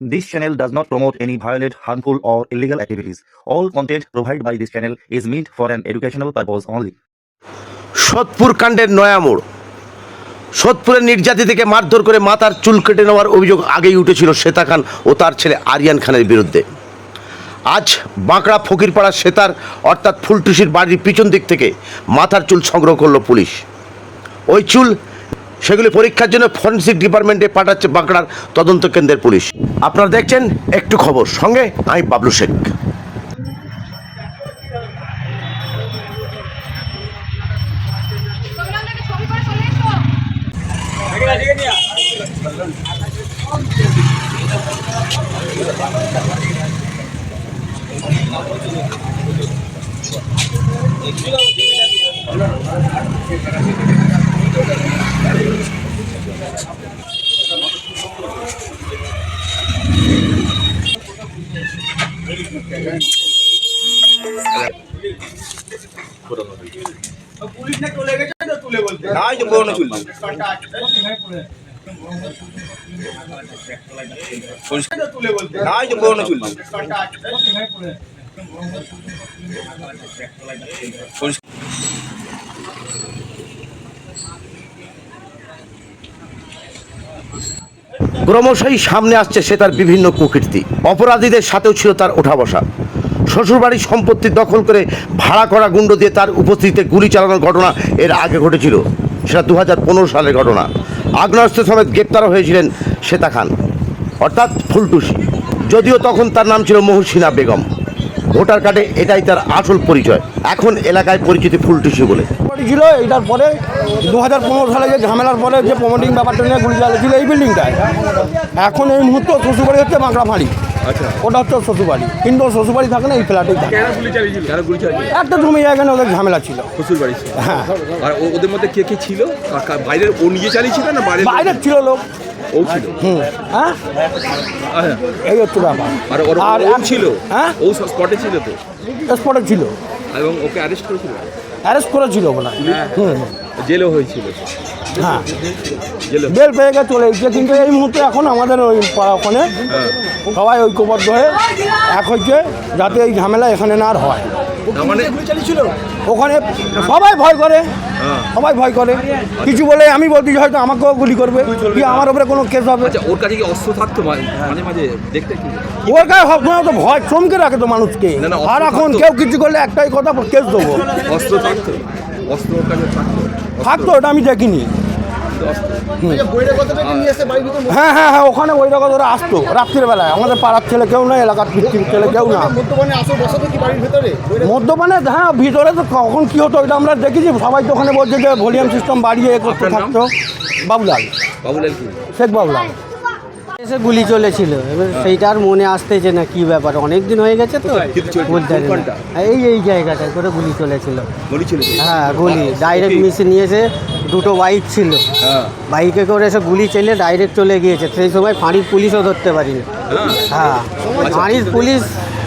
This channel does not promote any violent, harmful, or illegal activities. All content provided by this channel is meant for an educational purpose only. Sodepur কাণ্ডের নয়ামোড় সোদপুরের নির্যাতিতাকে মারধর করে মাথার চুল কেটে নেওয়ার অভিযোগ আগেই উঠেছিল শ্বেতা খান ও তার ছেলে আরিয়ান খানের বিরুদ্ধে আজ বাঁকড়া ফকিরপাড়া শ্বেতার অর্থাৎ ফুলটুসির বাড়ির পিছন দিক থেকে মাথার চুল সংগ্রহ করল পুলিশ ওই চুল সেগুলি পরীক্ষার জন্য ফরেন্সিক ডিপার্টমেন্টে পাঠাচ্ছে বাঁকড়ার তদন্ত কেন্দ্রের পুলিশ। আপনারা দেখছেন একটু খবর। সঙ্গে আমি বাবলু শেখ ছবি করে চলে এসো ক্রমশই সামনে আসছে সে তার বিভিন্ন কুকীর্তি। অপরাধীদের সাথেও ছিল তার ওঠা বসা। শ্বশুরবাড়ির সম্পত্তি দখল করে ভাড়া করা গুন্ড দিয়ে তার উপস্থিতিতে গুলি চালানোর ঘটনা এর আগে ঘটেছিল। সেটা দু হাজার পনেরো সালের ঘটনা। আগ্নেয়াস্ত্র সমেত গ্রেপ্তারও হয়েছিলেন শ্বেতা খান, অর্থাৎ ফুলটুসি। যদিও তখন তার নাম ছিল মহুসিনা বেগম। ভোটার কার্ডে এটাই তার আসল পরিচয়। এখন এলাকায় পরিচিতি ফুলটুসি বলে। ছিল এটার পরে দু হাজার পনেরো সালে যে ঝামেলার পরে যে প্রমোটিং ব্যাপারটা নিয়ে গুলি চালিয়েছিল এই বিল্ডিংটায় এখন এই মুহূর্তে শ্বশুরবাড়ি হচ্ছে বাঁকড়া ফাঁড়ি ওটা হচ্ছে শ্বশুরবাড়ি। কিন্তু ওর শ্বশুরবাড়ি থাকে না এই ফ্ল্যাটেই থাকে। একটা জমি জায়গা ওদের ঝামেলা ছিল। শ্বশুর বাড়ি হ্যাঁ। আর ও- ওদের মধ্যে কে কে ছিল? বাইরের ও নিজে চালিয়েছিল না বাইরের বাইরের ছিল লোক। ও ছিল? হ্যাঁ? হ্যাঁ। এই হচ্ছে ব্যাপার। আর ওর আর ও ছিল? হ্যাঁ? ও স্পটে ছিল তো? স্পটে ছিল। এবং ওকে অ্যারেস্ট করেছিল? অ্যারেস্ট করেছিল বলা হুম। জেলও হয়েছিল হ্যাঁ। বেল পেয়ে চলে এসেছে। কিন্তু এই মুহূর্তে এখন আমাদের ওই পাড়া ওখানে সবাই ঐক্যবদ্ধ হয়ে এক হচ্ছে যাতে এই ঝামেলা এখানে না আর হয়। মানে ওখানে সবাই ভয় করে হ্যাঁ। সবাই ভয় করে। কিছু বলে আমি বলছি হয়তো আমাকেও গুলি করবে কি আমার উপরে কোনো কেস হবে? আচ্ছা ওর কাছে কি অস্ত্র থাকতো মাঝে মাঝে দেখতে? ওর গায়ে সবসময় তো ভয় চমকে রাখে তো মানুষকে। আর এখন কেউ কিছু করলে একটাই কথা কেস দেবো। অস্ত্র থাকতো? অস্ত্র থাকতো? থাকতো ওটা আমি দেখিনি। হ্যাঁ হ্যাঁ হ্যাঁ ওখানে ওই রকম ওরা আসতো রাত্রির বেলায় আমাদের পাড়ার ছেলে কেউ না এলাকার পিতৃর ছেলে কেউ না। মদ্যপানে হ্যাঁ ভিতরে তো কখন কি হতো ওইটা আমরা দেখেছি। সবাই তো ওখানে বলছে যে ভলিউম সিস্টেম বাড়িয়ে করতে থাকতো। বাবুলাল। বাবুলাল শেখ বাবুলাল। এসে গুলি চলেছিল। এবার সেইটা আর মনে আসতেছে না কি ব্যাপার? অনেক দিন হয়ে গেছে তো? বলতে? এই এই জায়গাটায় করে গুলি চলেছিল। গুলি ছিল তো? হ্যাঁ গুলি। ডাইরেক্ট মিশে নিয়েছে দুটো বাইক ছিল। হ্যাঁ। বাইকে করে এসে গুলি চেলে ডাইরেক্ট চলে গিয়েছে। সেই সময় ফাঁড়ির পুলিশও ধরতে পারিনি। হ্যাঁ? হ্যাঁ। ফাঁড়ির পুলিশ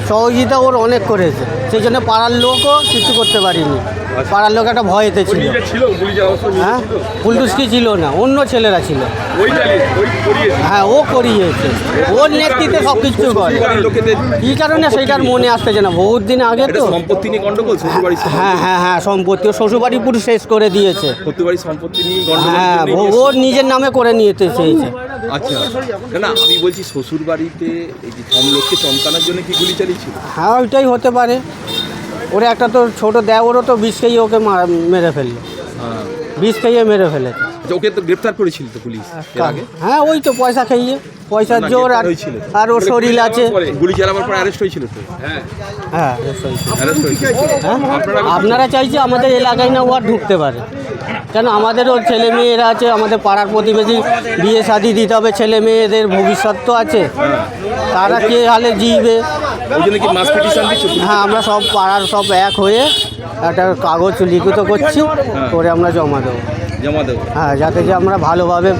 সহযোগিতা ওর অনেক করেছে। সেই জন্য পাড়ার লোকও কিছু করতে পারিনি। পাড়ার লোক একটা ভয়েতে ছিল। হ্যাঁ? ছিল। ফুলটুসকি ছিল না অন্য ছেলেরা ছিল। হ্যাঁ ও করিয়েছে। ওর নেতৃত্বে সব কিছু করে। কি কারণে? সেইটার মনে আসতেছে না। বহুত দিন আগে তো সম্পত্তি নিয়ে গন্ডগোল হ্যাঁ হ্যাঁ হ্যাঁ সম্পত্তি। ও শ্বশুরবাড়ি পুরো শেষ করে দিয়েছে। সম্পত্তি নিয়ে হ্যাঁ ও- নিজের নামে করে নিতে চেয়েছে। আচ্ছা না আমি বলছি শ্বশুর বাড়িতে এই যে চমকানোর জন্য কি গুলি চালিয়েছিল? হ্যাঁ ওইটাই হতে পারে। ওরা একটা তো ছোট দেওরও তো বিষ খেয়ে ওকে মেরে ফেলল। হ্যাঁ। বিষ খেয়ে মেরে ফেলেছে। আচ্ছা, ওকে তো গ্রেফতার করেছিল তো পুলিশ হ্যাঁ ওই তো পয়সা খাইয়ে পয়সার জোর আর আর ওর শরীর আছে। গুলি চালাবার পর অ্যারেস্ট হয়েছিল তো? হ্যাঁ। হ্যাঁ হ্যাঁ? আপনারা- চাইছে আমাদের এলাকায় না ও আর ঢুকতে পারে। কেন আমাদেরও ছেলে মেয়েরা আছে আমাদের পাড়ার প্রতিবেশী বিয়ে শাদি দিতে হবে ছেলে মেয়েদের ভবিষ্যৎ তো আছে। তারা কে হালে জিবে ওই জন্য কি মাস পিটিশন দিচ্ছে? হ্যাঁ আমরা সব পাড়ার সব এক হয়ে একটা কাগজ লিখিত করছি করে আমরা জমা দেবো। জমা দেবো। হ্যাঁ যাতে যে আমরা ভালোভাবে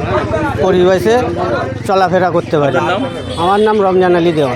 পরিবেশে চলাফেরা করতে পারি। আমার নাম রমজান আলী দেওয়া